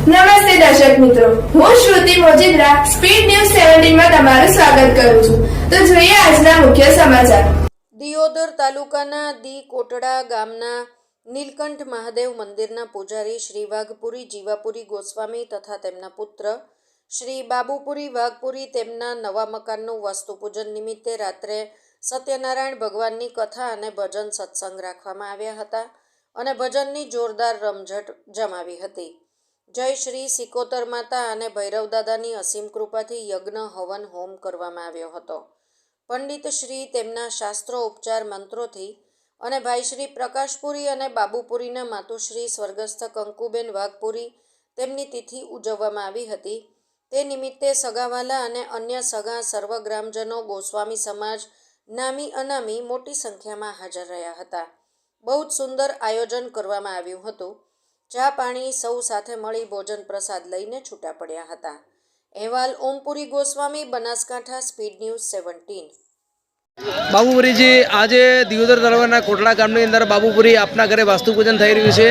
નમસ્તે દર્શક મિત્રો. હું શ્રુતિ મોજીદ્રા, સ્પીડ ન્યૂઝ સેવન્ટીનમાં તમારું સ્વાગત કરું છું. તો જોઈએ આજના મુખ્ય સમાચાર. દિયોદર તાલુકાના દી કોટડા ગામના નીલકંઠ મહાદેવ મંદિરના પૂજારી શ્રી વાઘપુરી જીવાપુરી ગોસ્વામી તથા તેમના પુત્ર શ્રી બાબુપુરી વાઘપુરી તેમના નવા મકાનનું વાસ્તુપૂજન નિમિત્તે રાત્રે સત્યનારાયણ ભગવાનની કથા અને ભજન સત્સંગ રાખવામાં આવ્યા હતા અને ભજનની જોરદાર રમઝટ જમાવી હતી. જય શ્રી સિકોતર માતા અને ભૈરવ દાદાની અસીમ કૃપાથી યજ્ઞ હવન હોમ કરવામાં આવ્યો હતો. પંડિત શ્રી તેમના શાસ્ત્રો ઉપચાર મંત્રોથી અને ભાઈ શ્રી પ્રકાશપુરી અને બાબુપુરીના માતુશ્રી સ્વર્ગસ્થ કંકુબેન વાઘપુરી તેમની તિથિ ઉજવવામાં આવી હતી. તે નિમિત્તે સગાવાલા અને અન્ય સગા સર્વ ગ્રામજનો ગોસ્વામી સમાજ નામી અનામી મોટી સંખ્યામાં હાજર રહ્યા હતા. બહુ જ સુંદર આયોજન કરવામાં આવ્યું હતું. ચા પાણી સૌ સાથે મળી ભોજન પ્રસાદ લઈને છૂટા પડ્યા હતા. અહેવાલ Ompuri Goswami, Banaskantha, speed news seventeen. Babupuriji, આજે દિયોદર તાલુકાના કોટડા ગામની અંદર બાબુપુરી આપના ઘરે વાસ્તુપૂજન થઈ રહ્યું છે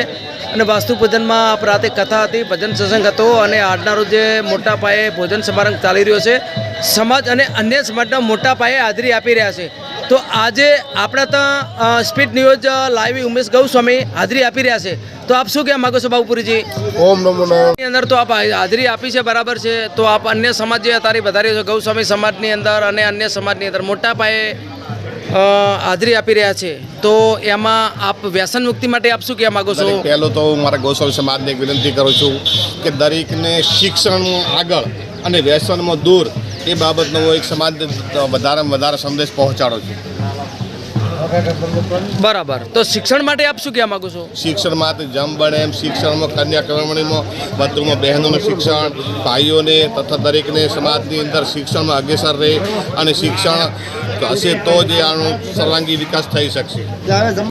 અને વાસ્તુપૂજનમાં આપ રાતે કથા હતી, ભજન સત્સંગ હતો અને આજના રોજે મોટા પાયે ભોજન સમારંભ ચાલી રહ્યો છે. સમાજ અને અન્ય સમાજના મોટા પાયે હાજરી આપી રહ્યા છે. તો આજે આપણે ત્યાં speed news live Umesh Goswami હાજરી આપી રહ્યા છે. તો આપ શું કહેવા માગો છો બાપુરીજી ઓમ નમો ની અંદર તો આપ હાજરી આપી છે બરાબર છે. તો આપ અન્ય સમાજ જે અત્યારે વધારે છે ગૌસ્વામી સમાજની અંદર અને અન્ય સમાજની અંદર મોટા પાયે હાજરી આપી રહ્યા છે. તો એમાં આપ વ્યસન મુક્તિ માટે આપ શું કહેવા માગો છો? પહેલો તો હું મારા ગૌસ્વામી સમાજને એક વિનંતી કરું છું કે દરેકને શિક્ષણ આગળ અને વ્યસનમાં દૂર એ બાબતનો હું એક સમાજ વધારેમાં વધારે સંદેશ પહોંચાડું છું. બરાબર. તો શિક્ષણ માટે આપ શું કહેવા માગો છો? શિક્ષણ માટે જમ બને એમ શિક્ષણમાં કન્યા કેળવણીમાં વધુમાં બહેનોનું શિક્ષણ ભાઈઓને તથા દરેકને સમાજની અંદર શિક્ષણમાં અગ્રેસર રહે અને શિક્ષણ હશે તો જ એ આનો સર્વાંગી વિકાસ થઈ શકશે.